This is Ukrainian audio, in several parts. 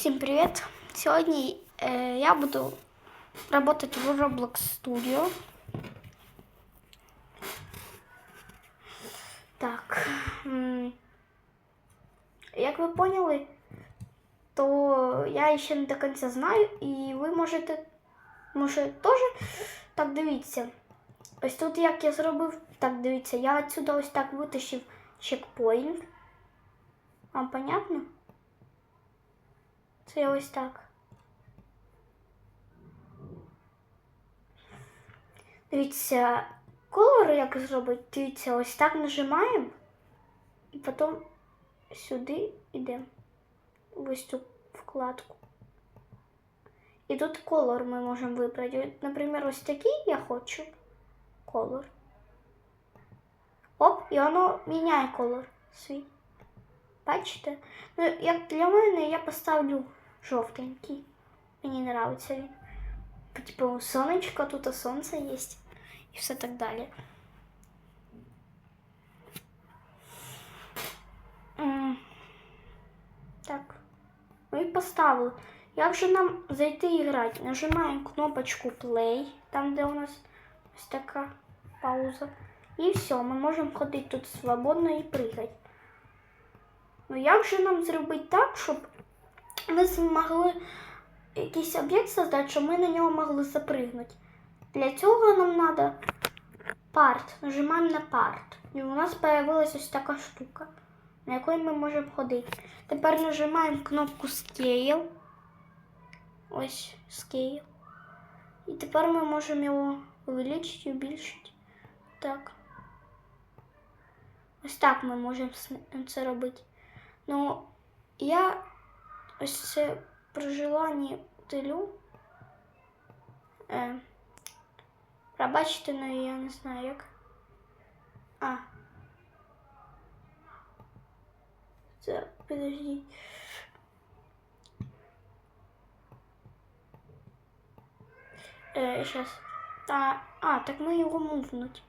Всем привет! Сегодня э, я буду работать в Roblox Studio. Так. Як ви поняли, то я ще не до кінця знаю, і ви можете, може, теж так дивіться. Ось тут як я зробив, так дивіться, я отсюда ось так витащив чекпоінт. Вам понятно? Це ось так. Дивіться, колор як зробити, дивіться, ось так нажимаємо і потім сюди йдемо. Ось цю вкладку. І тут колор ми можемо вибрати. Наприклад, ось такий я хочу колор. Оп, і воно міняє колор свій. Бачите? Ну, як для мене я поставлю жовтенький. Мені подобається він. Типу, сонечко, тут сонце є. І все так далі. М, Так. Ну і поставили. Як же нам зайти і грати? Нажимаємо кнопочку Play, там де у нас ось така пауза. І все, ми можемо ходити тут свободно і пригати. Ну як же нам зробити так, щоб ми змогли якийсь об'єкт создати, щоб ми на нього могли запригнути? Для цього нам треба парт. Нажимаємо на парт. І у нас з'явилася ось така штука, на якій ми можемо ходити. Тепер нажимаємо кнопку Scale. Ось Scale. І тепер ми можемо його увеличити, збільшити. Так. Ось так ми можемо це робити. Ну, я ось це при желанні делю. Е, пробачте, ну я не знаю як. А. Це, подожди. Е, щас. А, а, так ми його мувнуть.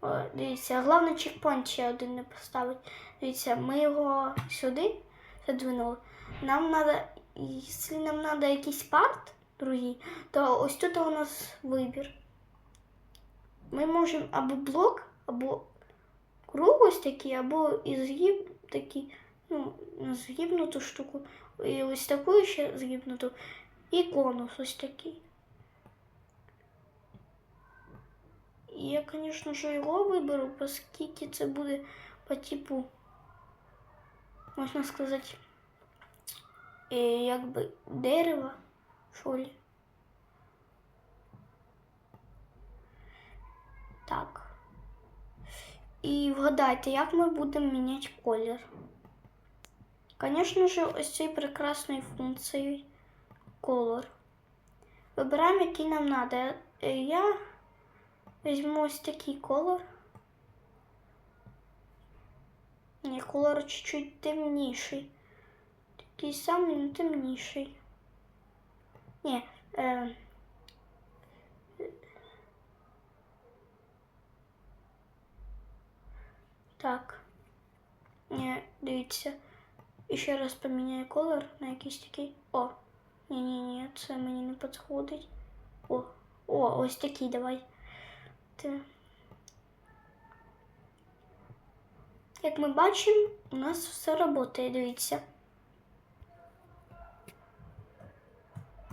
О, дивіться, головне чекпоінт ще один не поставити. Дивіться, ми його сюди задвинули. Нам треба, якщо нам треба якийсь парт другий, то ось тут у нас вибір. Ми можемо або блок, або круг ось такий, або і згиб такий, ну, згибнуту штуку, і ось таку ще згибнуту, і конус ось такий. Я, звісно ж, його виберу, оскільки це буде по типу, можна сказати, якби дерева, що ли. Так. І вгадайте, як ми будемо міняти колір. Звісно ж, ось цією прекрасною функцією колор. Вибираємо, який нам треба. Я Візьму ось такий колор. Ні, колор чуть-чуть темніший. Такий самий, але темніший. Ні. Е... Так. Ні, дивіться. І ще раз поміняю колор на якийсь такий. О! Ні-ні-ні, це мені не підходить. О, о, ось такий давай. Те. Як ми бачимо, у нас все працює, дивіться.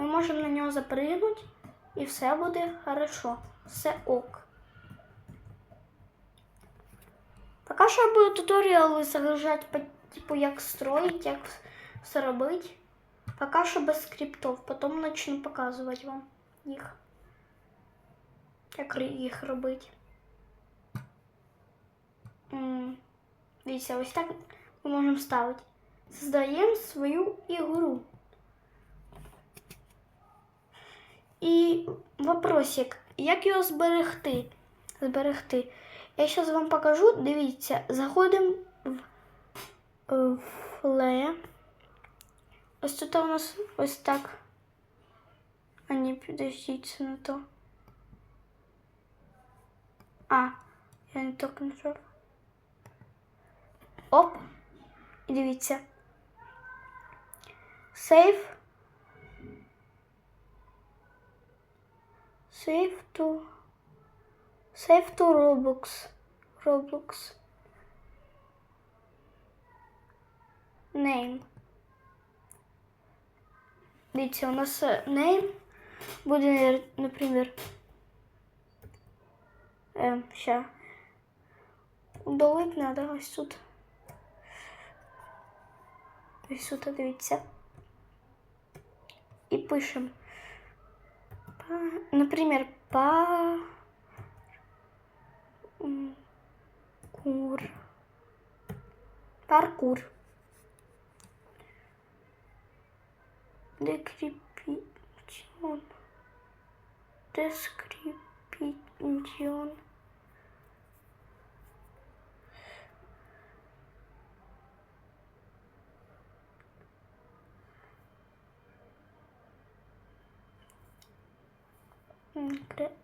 Ми можемо на нього запригнути і все буде хорошо. Все ок. Поки що я буду туторіали загружати по типу як строїть, як все робити. Поки що без скриптов, потім почну показувати вам їх як їх робити. Дивіться, ось так ми можемо ставити. Создаємо свою ігру. І вопросик, як його зберегти? Зберегти. Я зараз вам покажу. Дивіться, заходимо в, в фле. Ось тут у нас ось так. А не підождіть це на то. А, я не так нажав. Оп. І дивіться. Save. Save to. Save to Roblox. Roblox. Name. Дивіться, у нас е, name буде, наприклад, Ем, ща. Удалить надо ось тут. Ось тут, дивіться. І пишемо. Па, наприклад, па... Кур. Паркур. Декрепицион. Дескрипицион.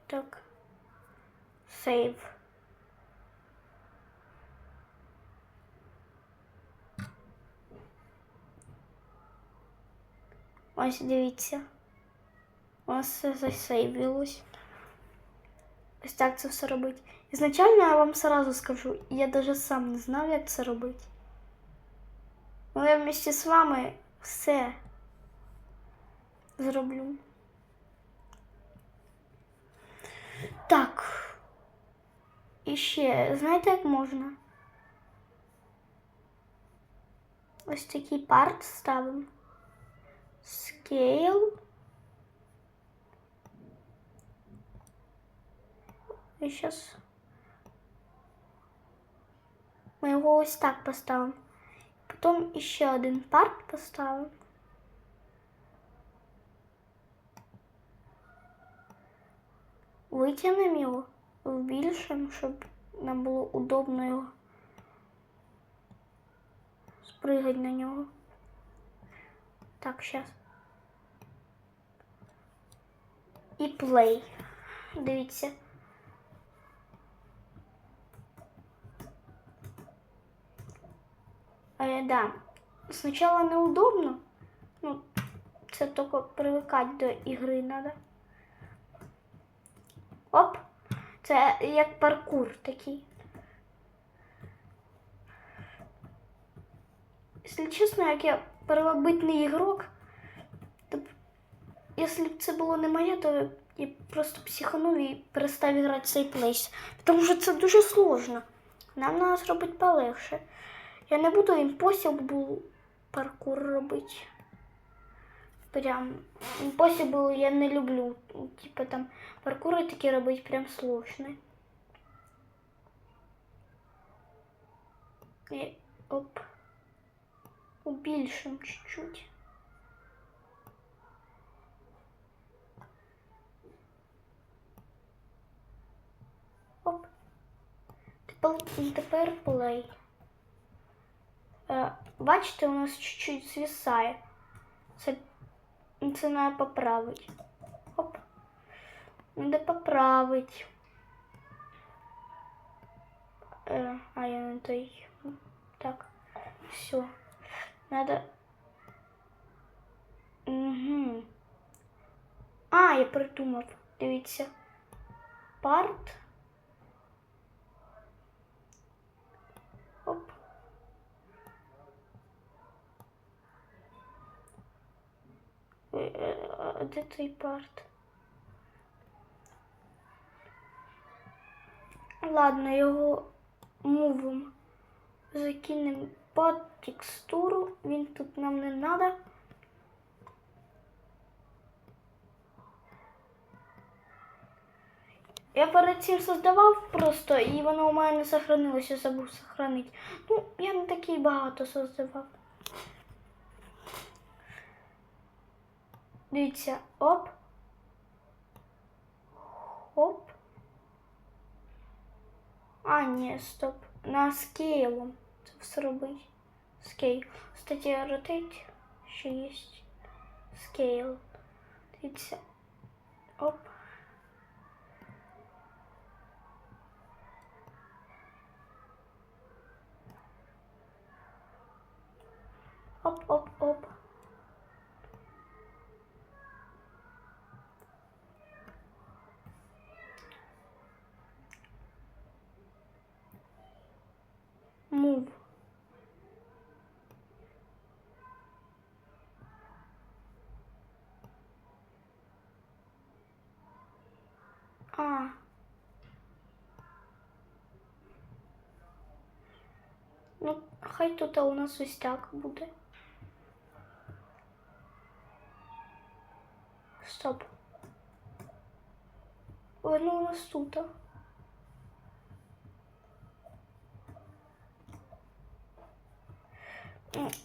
Так. Save. Ось дивіться. Нас все засейвилось. Ось так це все робить. Ізначально я вам сразу скажу, я даже сам не знав, як це робити. Але я вместе з вами все зроблю. Так. І ще, знаєте, як можна? Ось такий парт ставимо. Scale. І зараз ми його ось так поставимо. Потім ще один парт поставимо. Витягнемо його, збільшимо, щоб нам було удобно його спригати на нього. Так, сейчас. І play. Дивіться. Е, да. Спочатку неудобно. Ну, це тільки привикати до ігри треба. Оп. Це як паркур такий. Якщо чесно, як я первобитний ігрок, то якщо б це було не моє, то я просто психанув і перестав грати цей плейс. Тому що це дуже сложно. Нам треба зробити полегше. Я не буду impossible паркур робити. Прям impossible я не люблю. Типа там паркури такі робити прям сложно. І оп. Убільшим чуть-чуть. Оп. Тепер, play. Е, бачите, у нас чуть-чуть звисає. Це, це треба поправити. Оп. Надо поправить. Э, а я на той. Так, все. Надо. Угу. А, я придумав. Дивіться. Парт. Оп. Е, е, а Де той парт? Ладно, його мувом закинемо під текстуру. Він тут нам не треба. Я перед цим создавав просто, і воно у мене не сохранилося, забув сохранити. Ну, я не такий багато создавав. Дивіться, оп. Оп. А, ні, стоп. На скейлом це все робить. Скейл. Кстати, rotate ще є. Скейл. Дивіться. Оп. Move. А. Ну, хай тут у нас ось так буде. Стоп. Воно ну, у нас тут.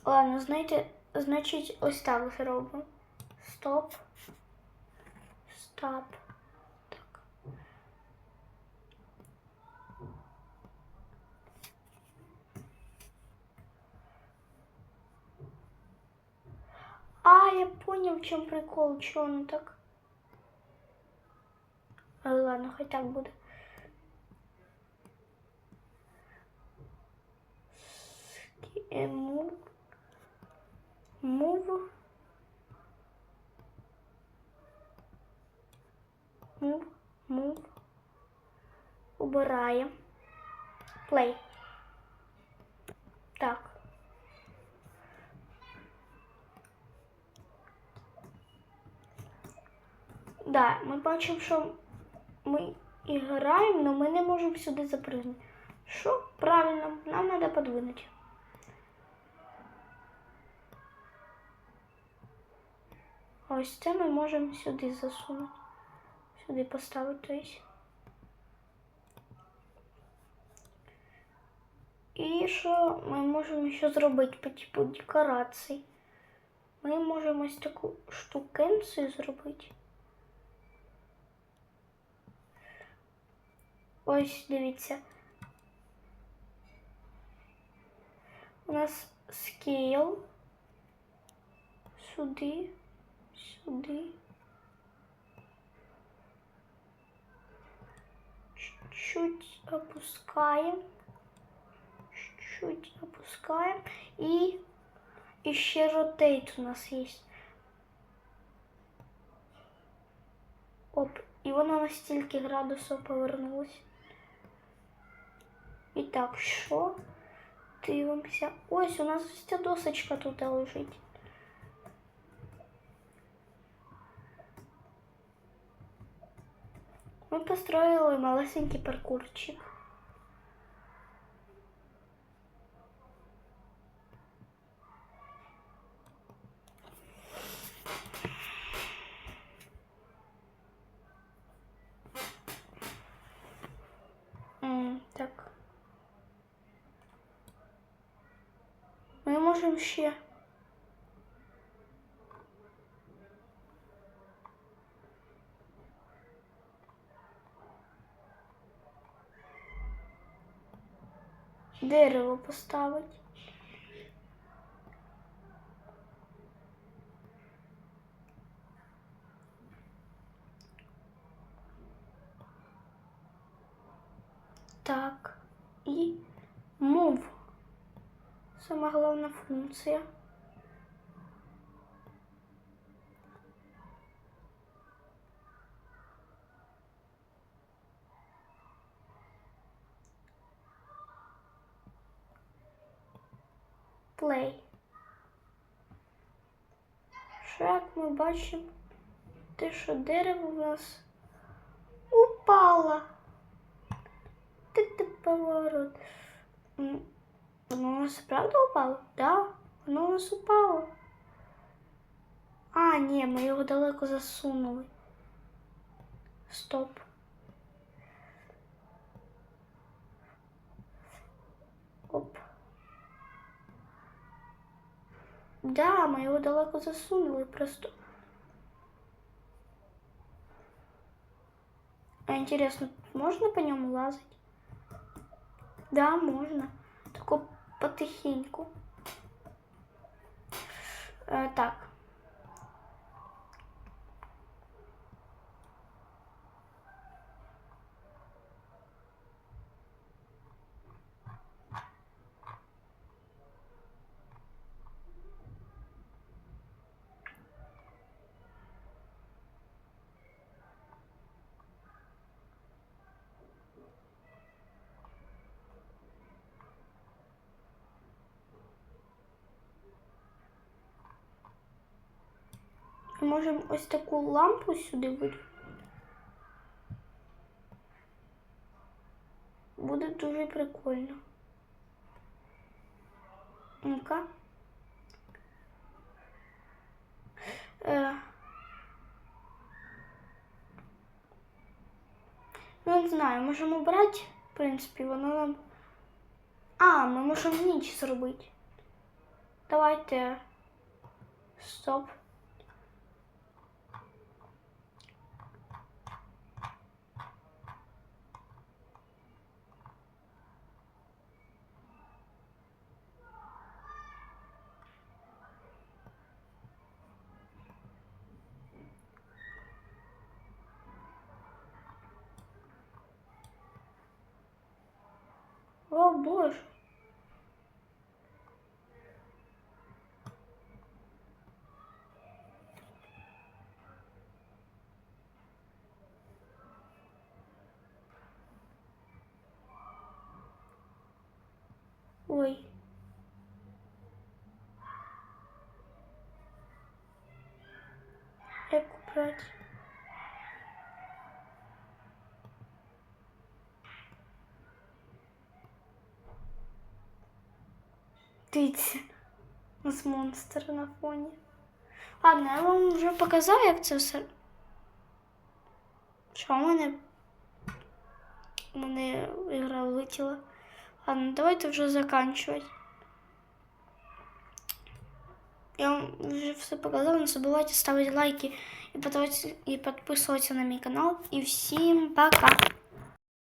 Ладно, знаєте, значить, ось зробимо. Стоп. Стоп. А, я понял, в чем прикол, что он так. Ладно, хоть так будет. Мув. Мув. Мув. Мув. Убираємо. Плей. Так. Да, ми бачимо, що ми і граємо, але ми не можемо сюди запрыгнути. Що? Правильно, нам треба подвинути. Ось це ми можемо сюди засунути. Сюди поставити. І що ми можемо ще зробити по типу декорацій? Ми можемо ось таку штукенцію зробити. Ось дивіться. У нас скейл. Сюди, сюди. Чуть-чуть опускаем. Чуть-чуть опускаем. И еще ротейт у нас есть. Оп, і воно на стільки градусів повернулось. І так, що? Дивимося. Ось у нас ця досочка тут лежить. Ми построїли малесенький паркурчик. М, Так. Ми можемо ще. Дерево поставити. Так. І move. Сама головна функція. Play. Що як ми бачимо, те, що дерево в нас упало. Ти ти поворот. Воно у нас правда упало? Да, воно у нас упало. А, ні, ми його далеко засунули. Стоп. Да, ми його далеко засунули просто. А интересно, можно по ньому лазить? Да, можно. Только потихеньку. Э, так. Ми можемо ось таку лампу сюди вить. буде дуже прикольно. Ну-ка. Е. Ну, не знаю, можемо брати, в принципі, воно нам. А, ми можемо ніч зробити. Давайте. Стоп. О, боже. Ой. Як убрати? Дивіться, у нас монстр на фоні. Ладно, я вам вже показав, як це все. Що в мене? У мене ігра влетіла. Ладно, давайте вже заканчивать. Я вам вже все показала. Не забывайте ставить лайки и подписываться на мой канал. И всем пока!